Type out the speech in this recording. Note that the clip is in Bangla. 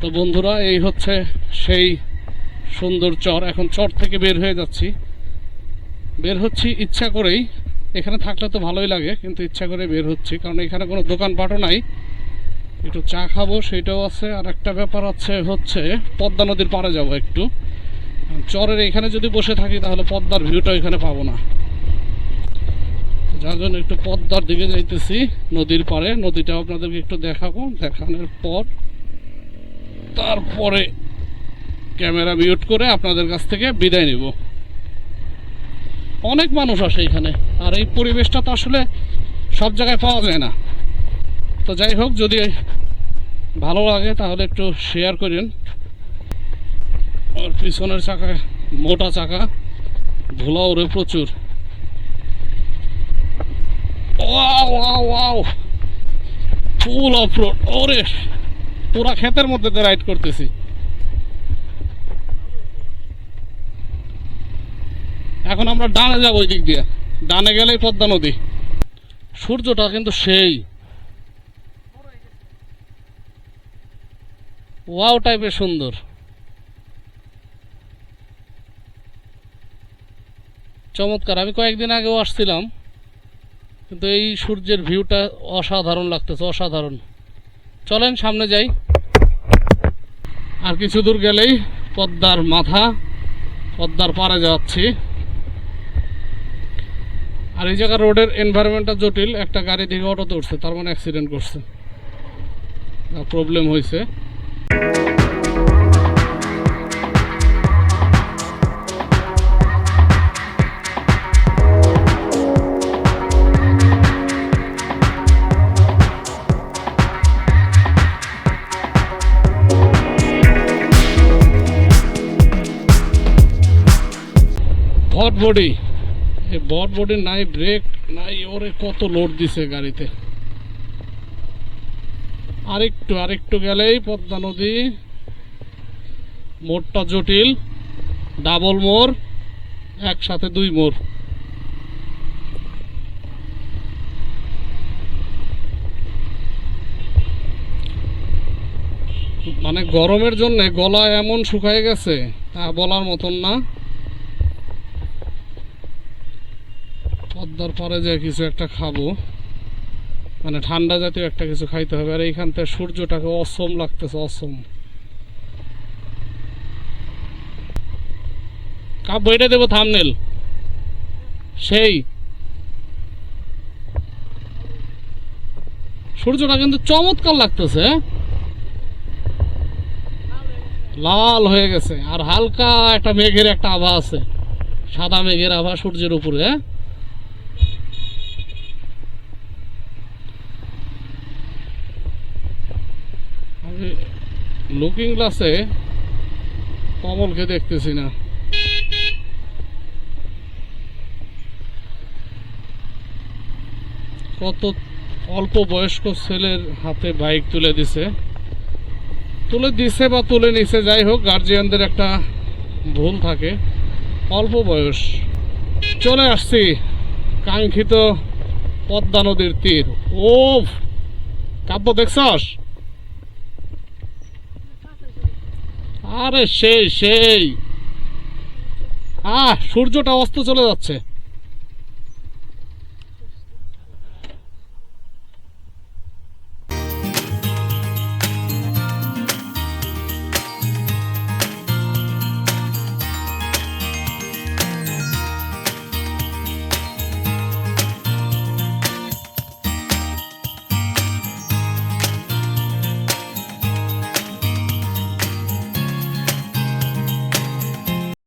তো বন্ধুরা, এই হচ্ছে সেই সুন্দর চর। এখন চর থেকে বের হয়ে যাচ্ছি। বের হচ্ছি ইচ্ছা করেই। এখানে থাকলে তো ভালোই লাগে, কিন্তু ইচ্ছা করে বের হচ্ছি। কারণ এখানে কোনো দোকানপাটও নাই। একটু চা খাব, সেটাও আছে। আর একটা ব্যাপার আছে, হচ্ছে পদ্মা নদীর পাড়ে যাব একটু। চরের এখানে যদি বসে থাকি, তাহলে পদ্মার ভিউটা এখানে পাবো না। যার জন্য একটু পদ্মার দিকে যাইতেছি নদীর পাড়ে। নদীটাও আপনাদেরকে একটু দেখাবো। দেখানোর পর তারপরে ক্যামেরা মিউট করে আপনাদের কাছ থেকে বিদায় নিব। অনেক মানুষ আসে এখানে, আর এই পরিবেশটা তো আসলে সব জায়গায় পাওয়া যায় না। তো যাই হোক, যদি ভালো লাগে তাহলে একটু শেয়ার করেন। আর পিছনের চাকা, মোটা চাকা ধুলা ওরে প্রচুর। Wow wow wow. Full off road ওরে! পুরা ক্ষেতের মধ্যে দিয়ে রাইড করতেছি। এখন আমরা ডানে যাব ওই দিক দিয়ে। ডানে গেলেই পদ্মা নদী। সূর্যটা কিন্তু সেই। ওয়াও টাইপের সুন্দর। চমৎকার, আমি কয়েকদিন আগেও আসছিলাম, কিন্তু এই সূর্যের ভিউটা অসাধারণ লাগতেছে, অসাধারণ। চলেন সামনে যাই। আর কিছু দূর গেলেই পদ্মার মাথা, পদ্মার পাড়ে যাচ্ছি। আর এই জায়গার রোডের এনভায়রনমেন্টটা জটিল, একটা গাড়ি থেকে অটোতে উঠছে তার মানে অ্যাক্সিডেন্ট করছে। প্রবলেম হয়েছে ভট বডি। বট বডি নাই ব্রেক, নাই ওরে কত লোড দিছে গাড়িতে। আরেকটু আরেকটু গেলেই পদ্মা নদী। মোড়টা জটিল, ডাবল মোড়, একসাথে দুই মোড়। মানে গরমের জন্য গলা এমন শুকায় গেছে, তা বলার মতন না। পদ্মার পরে যে কিছু একটা খাব মানে ঠান্ডা জাতীয় একটা কিছু খাইতে হবে। আর এইখান থেকে সূর্যটাকে অসম লাগতেছে, অসম। কাব্য, এটা দেবো থামনেল সেই। সূর্যটা কিন্তু চমৎকার লাগতেছে হ্যাঁ? লাল হয়ে গেছে, আর হালকা একটা মেঘের একটা আভা আছে। সাদা মেঘের আভা সূর্যের উপরে হ্যাঁ? লুকিং গ্লাসে কমলকে দেখতেছি না। কত অল্প বয়স্ক ছেলের হাতে বাইক তুলে দিছে। তুলে দিছে বা তুলে নিছে, যাই হোক গার্জিয়ানদের একটা ভুল থাকে। অল্প বয়স। চলে আসছি কাঙ্ক্ষিত পদ্মা নদীর তীর। ও কাব্য, দেখছস? আরে সেই সেই। আহ সূর্যটা অস্ত চলে যাচ্ছে।